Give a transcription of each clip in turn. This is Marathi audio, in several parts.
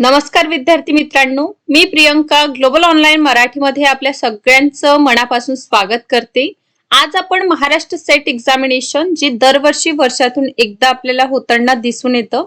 नमस्कार विद्यार्थी मित्रांनो मी प्रियंका ग्लोबल ऑनलाईन मराठीमध्ये आपल्या सगळ्यांचं मनापासून स्वागत करते. आज आपण महाराष्ट्र सेट एक्झामिनेशन जी दरवर्षी वर्षातून एकदा आपल्याला होताना दिसून येतं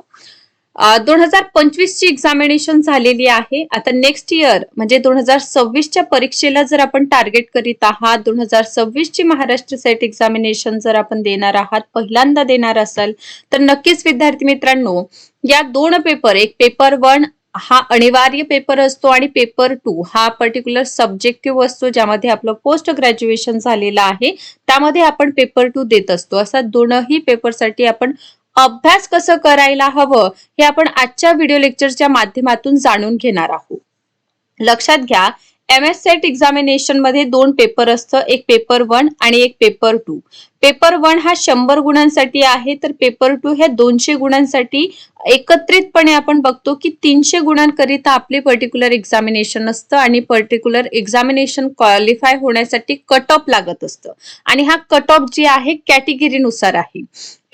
दोन हजार पंचवीस ची एक्झामिनेशन झालेली आहे. आता नेक्स्ट इयर म्हणजे दोन हजार सव्वीसच्या परीक्षेला जर आपण टार्गेट करीत आहात दोन हजार सव्वीस ची महाराष्ट्र सेट एक्झामिनेशन जर आपण देणार आहात पहिल्यांदा देणार असाल तर नक्कीच विद्यार्थी मित्रांनो या दोन पेपर एक पेपर वन हा अनिवार्य पेपर असतो आणि पेपर टू हा पर्टिक्युलर सब्जेक्टिव्ह असतो ज्यामध्ये आपलं पोस्ट ग्रॅज्युएशन झालेलं आहे त्यामध्ये आपण पेपर टू देत असतो. असा दोनही पेपरसाठी आपण अभ्यास कसं करायला हवं हे आपण आजच्या व्हिडिओ लेक्चरच्या माध्यमातून जाणून घेणार आहोत. लक्षात घ्या एम एस सेट एक्झामिनेशनमध्ये दोन पेपर असतं. एक पेपर वन आणि एक पेपर टू पेपर वन हा शंभर गुणांसाठी आहे तर पेपर टू ह्या दोनशे गुणांसाठी एकत्रितपणे आपण बघतो की तीनशे गुणांकरिता आपले पर्टिक्युलर एक्झामिनेशन असतं आणि पर्टिक्युलर एक्झामिनेशन क्वालिफाय होण्यासाठी कट ऑफ लागत असतं. आणि हा कट ऑफ जे आहे कॅटेगरीनुसार आहे.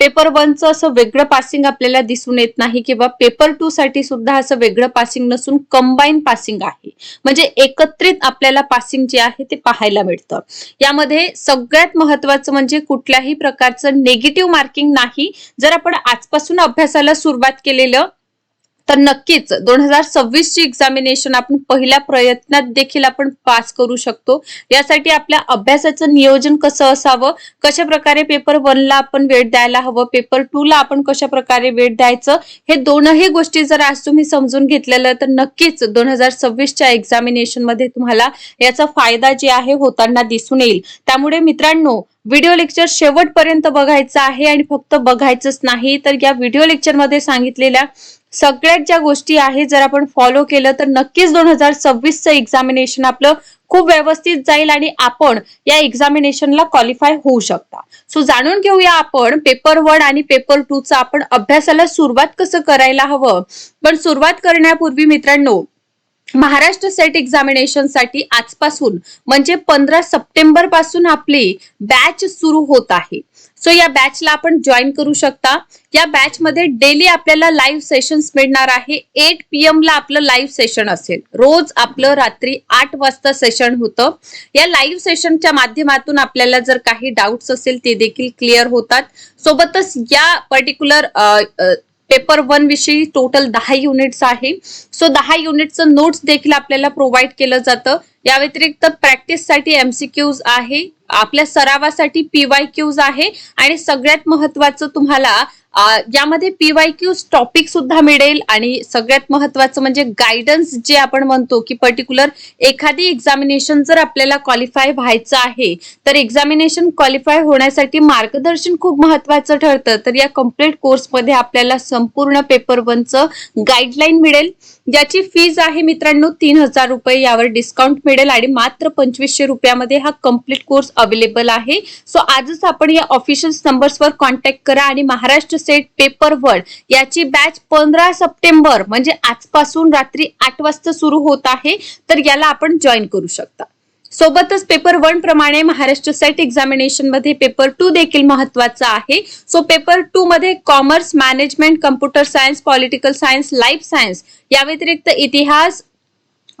पेपर वनचं असं वेगळं पासिंग आपल्याला दिसून येत नाही किंवा पेपर टू साठी सुद्धा असं वेगळं पासिंग नसून कंबाईन पासिंग आहे. म्हणजे एकत्रित आपल्याला पासिंग जे आहे ते पाहायला मिळतं. यामध्ये सगळ्यात महत्वाचं म्हणजे कुठल्याही प्रकारचं नेगेटिव्ह मार्किंग नाही. जर आपण आजपासून अभ्यासाला सुरुवात केलेलं तर नक्कीच दोन हजार सव्वीस ची एक्झामिनेशन आपण पहिल्या प्रयत्नात देखील आपण पास करू शकतो. यासाठी आपल्या अभ्यासाचं नियोजन कसं असावं? कशा प्रकारे पेपर वनला आपण वेळ द्यायला हवं? पेपर टू ला आपण कशा प्रकारे वेळ द्यायचं? हे दोनही गोष्टी जर आज तुम्ही समजून घेतलेलं तर नक्कीच दोन हजार सव्वीसच्या एक्झामिनेशनमध्ये तुम्हाला याचा फायदा जे आहे होताना दिसून येईल. त्यामुळे मित्रांनो व्हिडिओ लेक्चर शेवटपर्यंत बघायचं आहे आणि फक्त बघायचंच नाही. तर या व्हिडिओ लेक्चरमध्ये सांगितलेल्या सगळ्यात ज्या गोष्टी आहेत जर आपण फॉलो केलं तर नक्कीच दोन हजार सव्वीसचं एक्झामिनेशन आपलं खूप व्यवस्थित जाईल आणि आपण या एक्झामिनेशनला क्वालिफाय होऊ शकता. सो जाणून घेऊया आपण पेपर वन आणि पेपर टू चा आपण अभ्यासाला सुरुवात कसं करायला हवं. पण सुरुवात करण्यापूर्वी मित्रांनो महाराष्ट्र सेट एक्झामिनेशनसाठी आजपासून म्हणजे पंधरा सप्टेंबरपासून आपली बॅच सुरू होत आहे. सो या बॅचला आपण जॉईन करू शकता. या बॅच मध्ये डेली आपल्याला लाईव्ह सेशन्स मिळणार आहे. एट पी एम ला आपलं लाईव्ह सेशन असेल. रोज आपलं रात्री आठ वाजता सेशन होतं. या लाईव्ह सेशनच्या माध्यमातून आपल्याला जर काही डाऊट्स असेल ते देखील क्लिअर होतात. सोबतच या पर्टिक्युलर पेपर वन विषयी टोटल दहा युनिट्स आहे. सो दहा युनिटचं नोट्स देखील आपल्याला प्रोव्हाइड केलं जातं. या व्यतिरिक्त प्रॅक्टिससाठी एमसीक्यूज आहे. आपल्या सरावासाठी पीवाय क्यूज आहे आणि सगळ्यात महत्वाचं तुम्हाला यामध्ये पीवाय क्यूज टॉपिक सुद्धा मिळेल आणि सगळ्यात महत्वाचं म्हणजे गायडन्स जे आपण म्हणतो की पर्टिक्युलर एखादी एक्झामिनेशन जर आपल्याला क्वालिफाय व्हायचं आहे तर एक्झामिनेशन क्वालिफाय होण्यासाठी मार्गदर्शन खूप महत्वाचं ठरतं. तर या कंप्लीट कोर्समध्ये आपल्याला संपूर्ण पेपर वनचं गाईडलाईन मिळेल. ज्याची फीज आहे मित्रांनो तीन हजार रुपये यावर डिस्काउंट मिळेल आणि मात्र पंचवीसशे रुपयामध्ये हा कंप्लीट कोर्स अवेलेबल आहे. सो आजच आपण या ऑफिशियल नंबर्सवर कॉन्टॅक्ट करा आणि महाराष्ट्र सेट पेपर वर्ड याची बॅच पंधरा सप्टेंबर म्हणजे आजपासून रात्री आठ वाजता सुरू होत आहे. तर याला आपण जॉईन करू शकता. सोबतच पेपर वन प्रमाणे महाराष्ट्र सेट एक्झामिनेशनमध्ये पेपर टू देखील महत्त्वाचा आहे. सो पेपर टू मध्ये commerce management computer science political science life science या व्यतिरिक्त इतिहास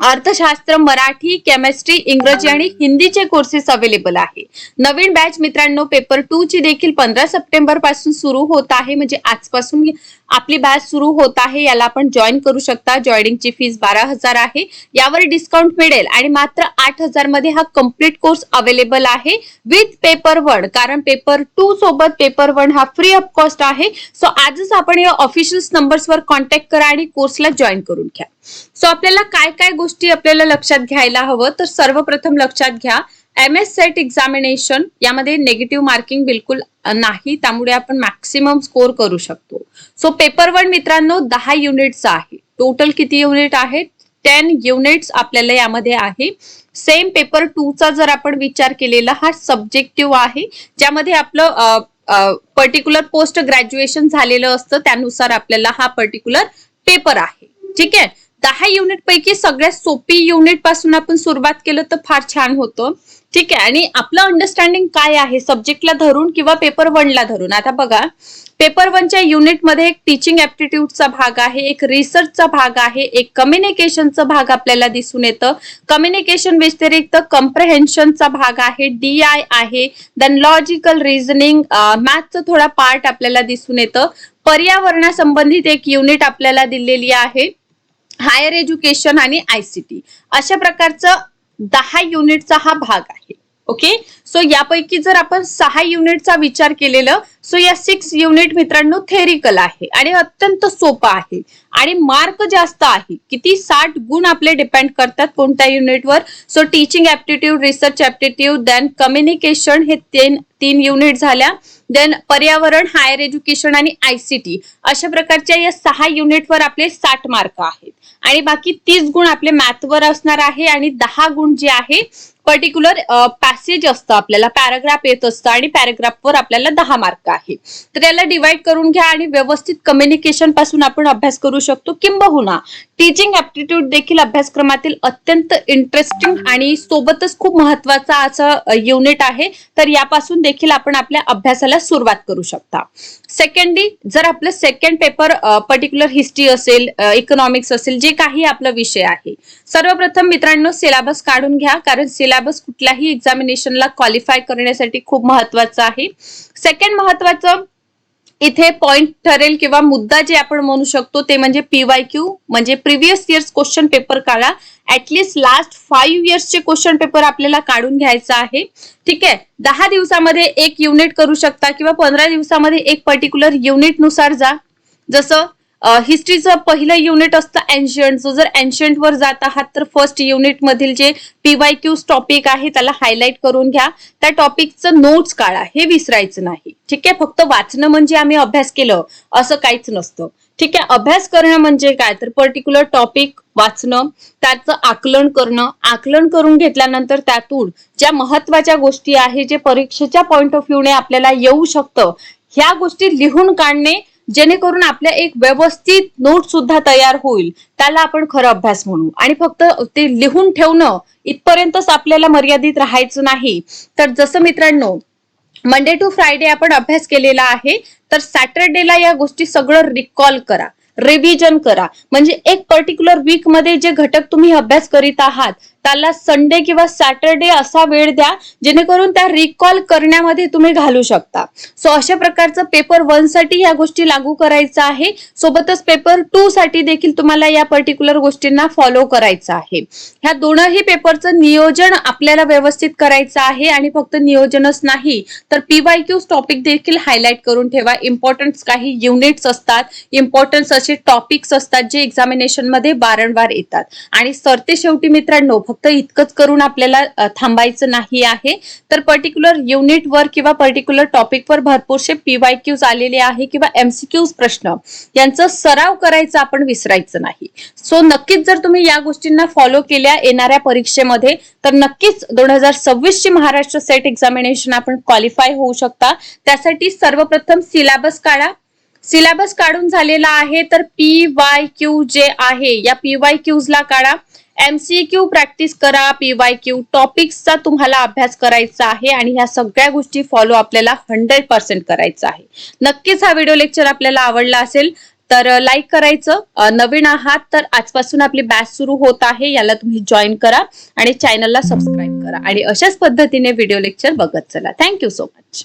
अर्थशास्त्र मराठी केमिस्ट्री इंग्रजी आणि हिंदीचे कोर्सेस अवेलेबल आहे. नवीन बॅच मित्रांनो पेपर टू ची देखील पंधरा सप्टेंबरपासून सुरू होत आहे. म्हणजे आजपासून आपली बॅच सुरू होत आहे. याला आपण जॉईन करू शकता. जॉईनिंगची फीस बारा हजार आहे. यावर डिस्काउंट मिळेल. आणि मात्र आठ हजारमध्ये हा कंप्लीट कोर्स अवेलेबल आहे विथ पेपर वन कारण पेपर टू सोबत पेपर वन हा फ्री ऑफ कॉस्ट आहे. सो आजच आपण या ऑफिशियल नंबर्सवर कॉन्टॅक्ट करा आणि कोर्सला जॉईन करून घ्या. सो आपल्याला काय काय गोष्टी आपल्याला लक्षात घ्यायला हवं तर सर्वप्रथम लक्षात घ्या एम एस सेट एक्झामिनेशन यामध्ये नेगेटिव्ह मार्किंग बिलकुल नाही. त्यामुळे आपण मॅक्सिमम स्कोर करू शकतो. सो पेपर वन मित्रांनो दहा युनिटचा आहे. टोटल किती युनिट आहेत? टेन युनिट्स आपल्याला यामध्ये आहे. सेम पेपर टू चा जर आपण विचार केलेला हा सब्जेक्टिव्ह आहे. ज्यामध्ये आपलं पर्टिक्युलर पोस्ट ग्रॅज्युएशन झालेलं असतं त्यानुसार आपल्याला हा पर्टिक्युलर पेपर आहे. ठीक आहे? दहा युनिट पैकी सगळ्यात सोपी युनिटपासून आपण सुरुवात केलं तर फार छान होतं. ठीक आहे? आणि आपलं अंडरस्टँडिंग काय आहे? सब्जेक्टला धरून किंवा पेपर वनला धरून? आता बघा पेपर वनच्या युनिटमध्ये एक टीचिंग ऍप्टिट्यूडचा भाग आहे एक रिसर्चचा भाग आहे एक कम्युनिकेशनचा भाग आपल्याला दिसून येतं. कम्युनिकेशन व्यतिरिक्त कम्प्रहेन्शनचा भाग आहे डी आय आहे. देन लॉजिकल रिझनिंग मॅथचा थोडा पार्ट आपल्याला दिसून येतं. पर्यावरणासंबंधित एक युनिट आपल्याला दिलेली आहे. हायर एज्युकेशन आणि आयसीटी अशा प्रकारचं दहा युनिटचा हा भाग आहे. ओके सो यापैकी जर आपण सहा युनिटचा विचार केलेलं सो या सिक्स युनिट मित्रांनो थेरिकल आहे आणि अत्यंत सोपं आहे. आणि मार्क जास्त आहे. किती? साठ गुण आपले डिपेंड करतात कोणत्या युनिटवर so teaching aptitude research aptitude then communication हे तीन तीन युनिट झाल्या. देन पर्यावरण हायर एज्युकेशन आणि आयसीटी अशा प्रकारच्या या सहा युनिटवर आपले साठ मार्क आहेत. आणि बाकी तीस गुण आपले मॅथवर असणार आहे आणि दहा गुण जे आहे पर्टिक्युलर पॅसेज असतं आपल्याला. पॅराग्राफ येत असतं आणि पॅराग्राफवर आपल्याला दहा मार्क आहे. तर याला डिवाइड करून घ्या आणि व्यवस्थित कम्युनिकेशनपासून आपण अभ्यास करू शकतो. किंबहुना टीचिंग ऍप्टिट्यूड देखील अभ्यासक्रमातील अत्यंत इंटरेस्टिंग आणि सोबतच खूप महत्त्वाचा असं युनिट आहे. तर यापासून देखील आपण आपल्या अभ्यासाला सुरुवात करू शकता. सेकंडली जर आपलं सेकंड पेपर पर्टिक्युलर हिस्ट्री असेल इकॉनॉमिक्स असेल जे काही आपला विषय आहे. सर्वप्रथम मित्रांनो सिलेबस काढून घ्या. कारण सिलेबस कुठल्याही एक्झामिनेशनला क्वालिफाय करण्यासाठी खूप महत्वाचं आहे. सेकंड महत्वाचं इथे पॉइंट ठरेल किंवा मुद्दा जे आपण म्हणू शकतो ते म्हणजे पीवाय क्यू म्हणजे प्रिव्हियस इयर्स क्वेश्चन पेपर काढा. ऍटलिस्ट लास्ट फाईव्ह इयर्सचे क्वेश्चन पेपर आपल्याला काढून घ्यायचा आहे. ठीक आहे? दहा दिवसामध्ये एक युनिट करू शकता किंवा पंधरा दिवसामध्ये एक पर्टिक्युलर युनिटनुसार जा. जसं हिस्ट्रीचं पहिलं युनिट असतं एन्शियंट जो जर एन्शियंट वर जात आहात तर फर्स्ट युनिट मधील जे पीवाय क्यूज टॉपिक आहे त्याला हायलाईट करून घ्या. त्या टॉपिकचं नोट्स काढा. हे विसरायचं नाही. ठीक आहे? फक्त वाचणं म्हणजे आम्ही अभ्यास केलं. असं काहीच नसतं. ठीक आहे? अभ्यास करणं म्हणजे काय? तर पर्टिक्युलर टॉपिक वाचणं त्याचं आकलन करणं. आकलन करून घेतल्यानंतर त्यातून ज्या महत्त्वाच्या गोष्टी आहे जे परीक्षेच्या पॉइंट ऑफ व्ह्यूने आपल्याला येऊ शकतं ह्या गोष्टी लिहून काढणे जेणेकरून आपल्या एक व्यवस्थित नोट सुद्धा तयार होईल. त्याला आपण खरं अभ्यास म्हणू. आणि फक्त ते लिहून ठेवणं इथपर्यंतच आपल्याला मर्यादित राहायचं नाही. तर जसं मित्रांनो मंडे टू फ्रायडे आपण अभ्यास केलेला आहे तर सॅटरडेला या गोष्टी सगळं रिकॉल करा. रिव्हिजन करा. म्हणजे एक पर्टिक्युलर वीकमध्ये जे घटक तुम्ही अभ्यास करीत आहात त्याला संडे किंवा सॅटरडे असा वेळ द्या जेणेकरून त्या रिकॉल करण्यामध्ये तुम्ही घालू शकता. सो अशा प्रकारचं पेपर वनसाठी या गोष्टी लागू करायचं आहे. सोबतच पेपर टू साठी देखील तुम्हाला या पर्टिक्युलर गोष्टींना फॉलो करायचं आहे. ह्या दोनही पेपरचं नियोजन आपल्याला व्यवस्थित करायचं आहे आणि फक्त नियोजनच नाही तर पीवाय क्यूज टॉपिक देखील हायलाईट करून ठेवा. इम्पॉर्टन्स काही युनिट्स असतात इम्पॉर्टन्स असे टॉपिक्स असतात जे एक्झामिनेशनमध्ये वारंवार येतात. आणि सरते शेवटी मित्रांनो फक्त इतकंच करून आपल्याला थांबायचं नाही आहे. तर पर्टिक्युलर युनिटवर किंवा पर्टिक्युलर टॉपिकवर भरपूरसे पीवाय क्यूज आलेले आहे किंवा एमसीक्यूज प्रश्न यांचा सराव करायचा आपण विसरायचं नाही. सो नक्कीच जर तुम्ही या गोष्टींना फॉलो केल्या येणाऱ्या परीक्षेमध्ये तर नक्कीच दोन हजार सव्वीस ची महाराष्ट्र सेट एक्झामिनेशन आपण क्वालिफाय होऊ शकता. त्यासाठी सर्वप्रथम सिलेबस काढा. सिलेबस काढून झालेला आहे तर पी वाय क्यू जे आहे या पी वाय क्यूजला काढा. एमसीक्यू प्रॅक्टिस करा पीवाय क्यू टॉपिक्सचा तुम्हाला अभ्यास करायचा आहे आणि ह्या सगळ्या गोष्टी फॉलो आपल्याला हंड्रेड पर्सेंट करायचा आहे. नक्कीच हा व्हिडिओ लेक्चर आपल्याला आवडला असेल तर लाईक करायचं. नवीन आहात तर आजपासून आपली बॅच सुरू होत आहे याला तुम्ही जॉईन करा आणि चॅनलला सबस्क्राईब करा. आणि अशाच पद्धतीने व्हिडिओ लेक्चर बघत चला. Thank you so much